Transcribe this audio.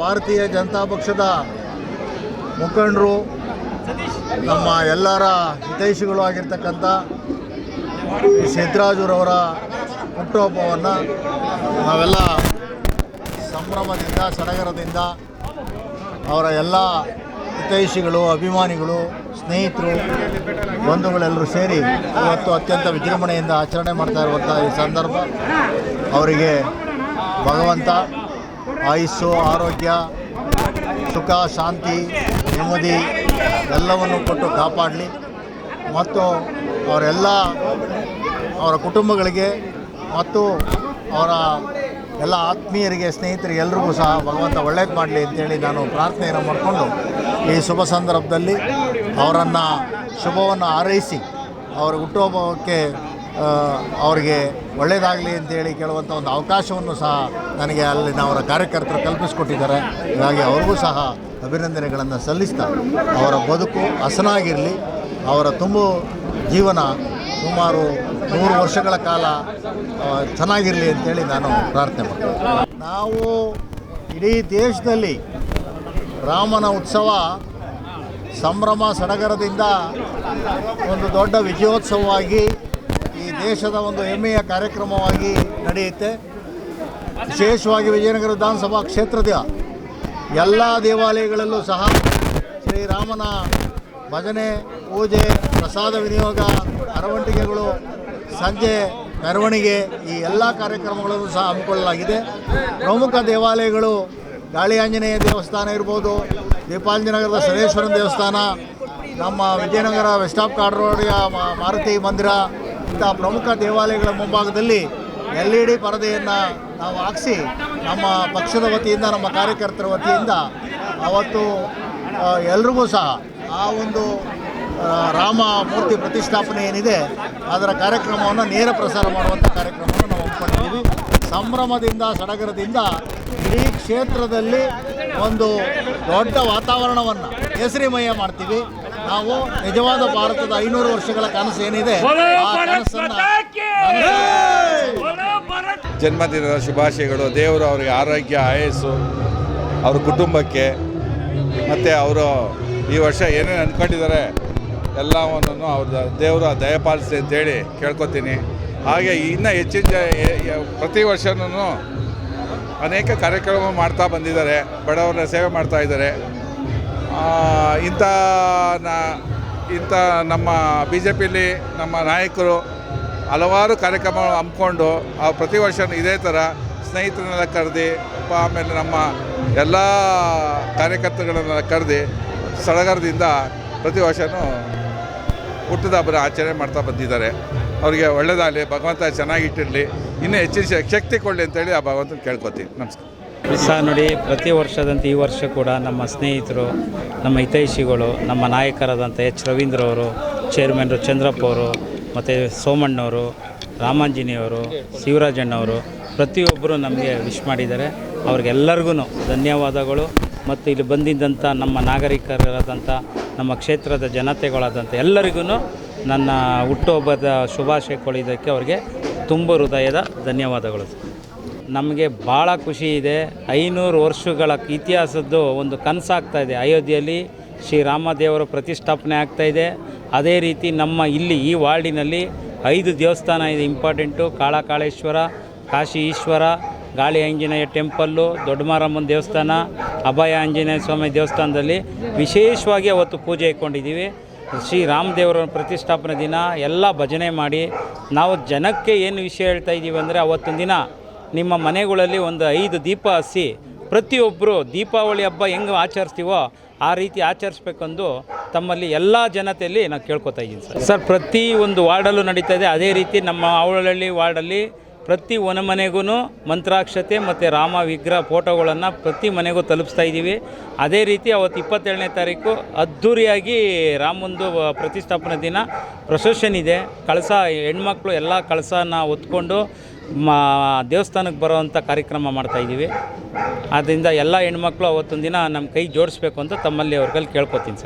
ಭಾರತೀಯ ಜನತಾ ಪಕ್ಷದ ಮುಖಂಡರು, ನಮ್ಮ ಎಲ್ಲರ ಹಿತೈಷಿಗಳು ಆಗಿರ್ತಕ್ಕಂಥ ಸಿದ್ದರಾಜುರವರ ಹುಟ್ಟುಹಬ್ಬವನ್ನು ನಾವೆಲ್ಲ ಸಂಭ್ರಮದಿಂದ, ಸಡಗರದಿಂದ ಅವರ ಎಲ್ಲ ಹಿತೈಷಿಗಳು, ಅಭಿಮಾನಿಗಳು, ಸ್ನೇಹಿತರು, ಬಂಧುಗಳೆಲ್ಲರೂ ಸೇರಿ ಇವತ್ತು ಅತ್ಯಂತ ವಿಜೃಂಭಣೆಯಿಂದ ಆಚರಣೆ ಮಾಡ್ತಾ ಇರುವಂಥ ಈ ಸಂದರ್ಭ ಅವರಿಗೆ ಭಗವಂತ, ಆಯುಸ್ಸು, ಆರೋಗ್ಯ, ಸುಖ, ಶಾಂತಿ, ನೆಮ್ಮದಿ ಎಲ್ಲವನ್ನು ಕೊಟ್ಟು ಕಾಪಾಡಲಿ. ಮತ್ತು ಅವರೆಲ್ಲ ಅವರ ಕುಟುಂಬಗಳಿಗೆ ಮತ್ತು ಅವರ ಎಲ್ಲ ಆತ್ಮೀಯರಿಗೆ, ಸ್ನೇಹಿತರಿಗೆ ಎಲ್ರಿಗೂ ಸಹ ಭಗವಂತ ಒಳ್ಳೇದು ಮಾಡಲಿ ಅಂತೇಳಿ ನಾನು ಪ್ರಾರ್ಥನೆಯನ್ನು ಮಾಡಿಕೊಂಡು ಈ ಶುಭ ಸಂದರ್ಭದಲ್ಲಿ ಅವರನ್ನು ಶುಭವನ್ನು ಹಾರೈಸಿ ಅವರ ಹುಟ್ಟುಹಬ್ಬಕ್ಕೆ ಅವರಿಗೆ ಒಳ್ಳೆಯದಾಗಲಿ ಅಂತೇಳಿ ಕೇಳುವಂಥ ಒಂದು ಅವಕಾಶವನ್ನು ಸಹ ನನಗೆ ಅಲ್ಲಿನ ಅವರ ಕಾರ್ಯಕರ್ತರು ಕಲ್ಪಿಸಿಕೊಟ್ಟಿದ್ದಾರೆ. ಹೀಗಾಗಿ ಅವ್ರಿಗೂ ಸಹ ಅಭಿನಂದನೆಗಳನ್ನು ಸಲ್ಲಿಸ್ತಾ ಅವರ ಬದುಕು ಹಸನಾಗಿರಲಿ, ಅವರ ತುಂಬು ಜೀವನ ಸುಮಾರು ನೂರು ವರ್ಷಗಳ ಕಾಲ ಚೆನ್ನಾಗಿರಲಿ ಅಂತೇಳಿ ನಾನು ಪ್ರಾರ್ಥನೆ ಮಾಡ್ತೀನಿ. ನಾವು ಇಡೀ ದೇಶದಲ್ಲಿ ರಾಮನ ಉತ್ಸವ ಸಂಭ್ರಮ ಸಡಗರದಿಂದ ಒಂದು ದೊಡ್ಡ ವಿಜಯೋತ್ಸವವಾಗಿ ದೇಶದ ಒಂದು ಹೆಮ್ಮೆಯ ಕಾರ್ಯಕ್ರಮವಾಗಿ ನಡೆಯುತ್ತೆ. ವಿಶೇಷವಾಗಿ ವಿಜಯನಗರ ವಿಧಾನಸಭಾ ಕ್ಷೇತ್ರದ ಎಲ್ಲ ದೇವಾಲಯಗಳಲ್ಲೂ ಸಹ ಶ್ರೀರಾಮನ ಭಜನೆ, ಪೂಜೆ, ಪ್ರಸಾದ ವಿನಿಯೋಗ ಮೆರವಣಿಗೆಗಳು ಸಂಜೆ ಮೆರವಣಿಗೆ ಈ ಎಲ್ಲ ಕಾರ್ಯಕ್ರಮಗಳನ್ನು ಸಹ ಹಮ್ಮಿಕೊಳ್ಳಲಾಗಿದೆ. ಪ್ರಮುಖ ದೇವಾಲಯಗಳು ಗಾಳಿ ಆಂಜನೇಯ ದೇವಸ್ಥಾನ ಇರ್ಬೋದು, ದೀಪಾಂಜನಗರದ ಶನೇಶ್ವರನ ದೇವಸ್ಥಾನ, ನಮ್ಮ ವಿಜಯನಗರ ವೆಸ್ಟಾಪ್ ಆಫ್ ಕಾಡ್ರೋಡಿಯ ಮಾರುತಿ ಮಂದಿರ ಇಂಥ ಪ್ರಮುಖ ದೇವಾಲಯಗಳ ಮುಂಭಾಗದಲ್ಲಿ ಎಲ್ ಇ ಡಿ ಪರದೆಯನ್ನು ನಾವು ಹಾಕಿಸಿ ನಮ್ಮ ಪಕ್ಷದ ವತಿಯಿಂದ, ನಮ್ಮ ಕಾರ್ಯಕರ್ತರ ವತಿಯಿಂದ ಅವತ್ತು ಎಲ್ರಿಗೂ ಸಹ ಆ ಒಂದು ರಾಮ ಮೂರ್ತಿ ಪ್ರತಿಷ್ಠಾಪನೆ ಏನಿದೆ, ಅದರ ಕಾರ್ಯಕ್ರಮವನ್ನು ನೇರ ಪ್ರಸಾರ ಮಾಡುವಂಥ ಕಾರ್ಯಕ್ರಮವನ್ನು ನಾವು ಹಮ್ಮಿಕೊಂಡಿದ್ದೀವಿ. ಸಂಭ್ರಮದಿಂದ, ಸಡಗರದಿಂದ ಇಡೀ ಕ್ಷೇತ್ರದಲ್ಲಿ ಒಂದು ದೊಡ್ಡ ವಾತಾವರಣವನ್ನು, ಕೇಸರಿಮಯ ಮಾಡ್ತೀವಿ. ನಾವು ನಿಜವಾದ ಭಾರತದ ಐನೂರು ವರ್ಷಗಳ ಕನಸು ಏನಿದೆ ಜನ್ಮದಿನದ ಶುಭಾಶಯಗಳು ದೇವರು ಅವರಿಗೆ ಆರೋಗ್ಯ ಆಯಸ್ಸು ಅವ್ರ ಕುಟುಂಬಕ್ಕೆ ಮತ್ತು ಅವರು ಈ ವರ್ಷ ಏನೇನು ಅಂದ್ಕೊಂಡಿದ್ದಾರೆ ಎಲ್ಲವನ್ನು ಅವ್ರ ದೇವರು ದಯಪಾಲಿಸಿ ಅಂತೇಳಿ ಕೇಳ್ಕೊತೀನಿ. ಹಾಗೆ ಇನ್ನೂ ಹೆಚ್ಚಿನ ಪ್ರತಿ ವರ್ಷನೂ ಅನೇಕ ಕಾರ್ಯಕ್ರಮ ಮಾಡ್ತಾ ಬಂದಿದ್ದಾರೆ ಬಡವರ ಸೇವೆ ಮಾಡ್ತಾ ಇದ್ದಾರೆ. ಇಂಥ ನಾ, ಇಂಥ ನಮ್ಮ ಬಿ ಜೆ ಪಿಲಿ ನಮ್ಮ ನಾಯಕರು ಹಲವಾರು ಕಾರ್ಯಕ್ರಮಗಳು ಹಮ್ಮಿಕೊಂಡು ಆ ಪ್ರತಿ ವರ್ಷ ಇದೇ ಥರ ಸ್ನೇಹಿತರನ್ನೆಲ್ಲ ಕರೆದು ಆಮೇಲೆ ನಮ್ಮ ಎಲ್ಲ ಕಾರ್ಯಕರ್ತಗಳನ್ನೆಲ್ಲ ಕರೆದು ಸಡಗರದಿಂದ ಪ್ರತಿ ವರ್ಷವೂ ಹುಟ್ಟಿದ ಹಬ್ಬನ ಆಚರಣೆ ಮಾಡ್ತಾ ಬಂದಿದ್ದಾರೆ. ಅವರಿಗೆ ಒಳ್ಳೆಯದಾಗಲಿ ಭಗವಂತ ಚೆನ್ನಾಗಿಟ್ಟಿರಲಿ, ಇನ್ನೂ ಹೆಚ್ಚಿನ ಶಕ್ತಿ ಕೊಡಲಿ ಅಂತೇಳಿ ಆ ಭಗವಂತನ ಕೇಳ್ಕೊತೀನಿ ನಮಸ್ಕಾರ. ಸಹ ನೋಡಿ, ಪ್ರತಿ ವರ್ಷದಂತೆ ಈ ವರ್ಷ ಕೂಡ ನಮ್ಮ ಸ್ನೇಹಿತರು, ನಮ್ಮ ಹಿತೈಷಿಗಳು, ನಮ್ಮ ನಾಯಕರಾದಂಥ ಎಚ್. ರವೀಂದ್ರ ಅವರು ಚೇರ್ಮನ್ರು ಚಂದ್ರಪ್ಪ ಅವರು, ಮತ್ತು ಸೋಮಣ್ಣವರು ರಾಮಾಂಜಿನಿಯವರು ಶಿವರಾಜಣ್ಣವರು ಪ್ರತಿಯೊಬ್ಬರು ನಮಗೆ ವಿಶ್ ಮಾಡಿದ್ದಾರೆ. ಅವ್ರಿಗೆಲ್ಲರಿಗೂ ಧನ್ಯವಾದಗಳು. ಮತ್ತು ಇಲ್ಲಿ ಬಂದಿದ್ದಂಥ ನಮ್ಮ ನಾಗರಿಕರಾದಂಥ, ನಮ್ಮ ಕ್ಷೇತ್ರದ ಜನತೆಗಳಾದಂಥ ಎಲ್ಲರಿಗೂ ನನ್ನ ಹುಟ್ಟುಹಬ್ಬದ ಶುಭಾಶಯ ಕೊಳಿದಕ್ಕೆ ಅವರಿಗೆ ತುಂಬ ಹೃದಯದ ಧನ್ಯವಾದಗಳು. ನಮಗೆ ಭಾಳ ಖುಷಿ ಇದೆ. ಐನೂರು ವರ್ಷಗಳ ಇತಿಹಾಸದ್ದು ಒಂದು ಕನಸಾಗ್ತಾ ಇದೆ. ಅಯೋಧ್ಯೆಯಲ್ಲಿ ಶ್ರೀರಾಮದೇವರ ಪ್ರತಿಷ್ಠಾಪನೆ ಆಗ್ತಾ ಇದೆ. ಅದೇ ರೀತಿ ನಮ್ಮ ಇಲ್ಲಿ ಈ ವಾರ್ಡಿನಲ್ಲಿ ಐದು ದೇವಸ್ಥಾನ ಇದೆ. ಇಂಪಾರ್ಟೆಂಟು ಕಾಳಕಾಳೇಶ್ವರ, ಕಾಶಿ ಈಶ್ವರ, ಗಾಳಿ ಆಂಜನೇಯ ಟೆಂಪಲ್ಲು, ದೊಡ್ಡಮಾರಮ್ಮನ ದೇವಸ್ಥಾನ, ಅಭಯ ಆಂಜನೇಯ ಸ್ವಾಮಿ ದೇವಸ್ಥಾನದಲ್ಲಿ ವಿಶೇಷವಾಗಿ ಅವತ್ತು ಪೂಜೆ ಇಟ್ಕೊಂಡಿದ್ದೀವಿ. ಶ್ರೀ ರಾಮದೇವರ ಪ್ರತಿಷ್ಠಾಪನೆ ದಿನ ಎಲ್ಲ ಭಜನೆ ಮಾಡಿ ನಾವು ಜನಕ್ಕೆ ಏನು ವಿಷಯ ಹೇಳ್ತಾ ಇದ್ದೀವಿ ಅಂದರೆ ಅವತ್ತಿನ ದಿನ ನಿಮ್ಮ ಮನೆಗಳಲ್ಲಿ ಒಂದು ಐದು ದೀಪ ಹಸಿ ಪ್ರತಿಯೊಬ್ಬರು ದೀಪಾವಳಿ ಹಬ್ಬ ಹೆಂಗೆ ಆಚರಿಸ್ತೀವೋ ಆ ರೀತಿ ಆಚರಿಸ್ಬೇಕೆಂದು ತಮ್ಮಲ್ಲಿ ಎಲ್ಲ ಜನತೆಯಲ್ಲಿ ನಾನು ಕೇಳ್ಕೊತಾ ಇದ್ದೀನಿ ಸರ್. ಸರ್, ಪ್ರತಿ ಒಂದು ವಾರ್ಡಲ್ಲೂ ನಡೀತಾ ಇದೆ. ಅದೇ ರೀತಿ ನಮ್ಮ ಅವಳಹಳ್ಳಿ ವಾರ್ಡಲ್ಲಿ ಪ್ರತಿ ಒನ ಮನೆಗೂ ಮಂತ್ರಾಕ್ಷತೆ ಮತ್ತು ರಾಮ ವಿಗ್ರಹ ಫೋಟೋಗಳನ್ನು ಪ್ರತಿ ಮನೆಗೂ ತಲುಪಿಸ್ತಾ ಇದ್ದೀವಿ. ಅದೇ ರೀತಿ ಅವತ್ತು ಇಪ್ಪತ್ತೇಳನೇ ತಾರೀಕು ಅದ್ಧೂರಿಯಾಗಿ ರಾಮಂದು ಪ್ರತಿಷ್ಠಾಪನೆ ದಿನ ಪ್ರೊಸೆಷನ್ ಇದೆ ಕಳಸ, ಹೆಣ್ಮಕ್ಳು ಎಲ್ಲ ಕಳಸನ ಹೊತ್ಕೊಂಡು ಮಾ, ದೇವಸ್ಥಾನಕ್ಕೆ ಬರೋವಂಥ ಕಾರ್ಯಕ್ರಮ ಮಾಡ್ತಾಯಿದ್ದೀವಿ ಆದ್ದರಿಂದ ಎಲ್ಲ ಹೆಣ್ಮಕ್ಳು ಅವತ್ತೊಂದು ದಿನ ನಮ್ಮ ಕೈ ಜೋಡಿಸ್ಬೇಕು ಅಂತ ತಮ್ಮಲ್ಲಿ ಅವ್ರಲ್ಲಿ ಕೇಳ್ಕೊತೀನಿ ಸರ್.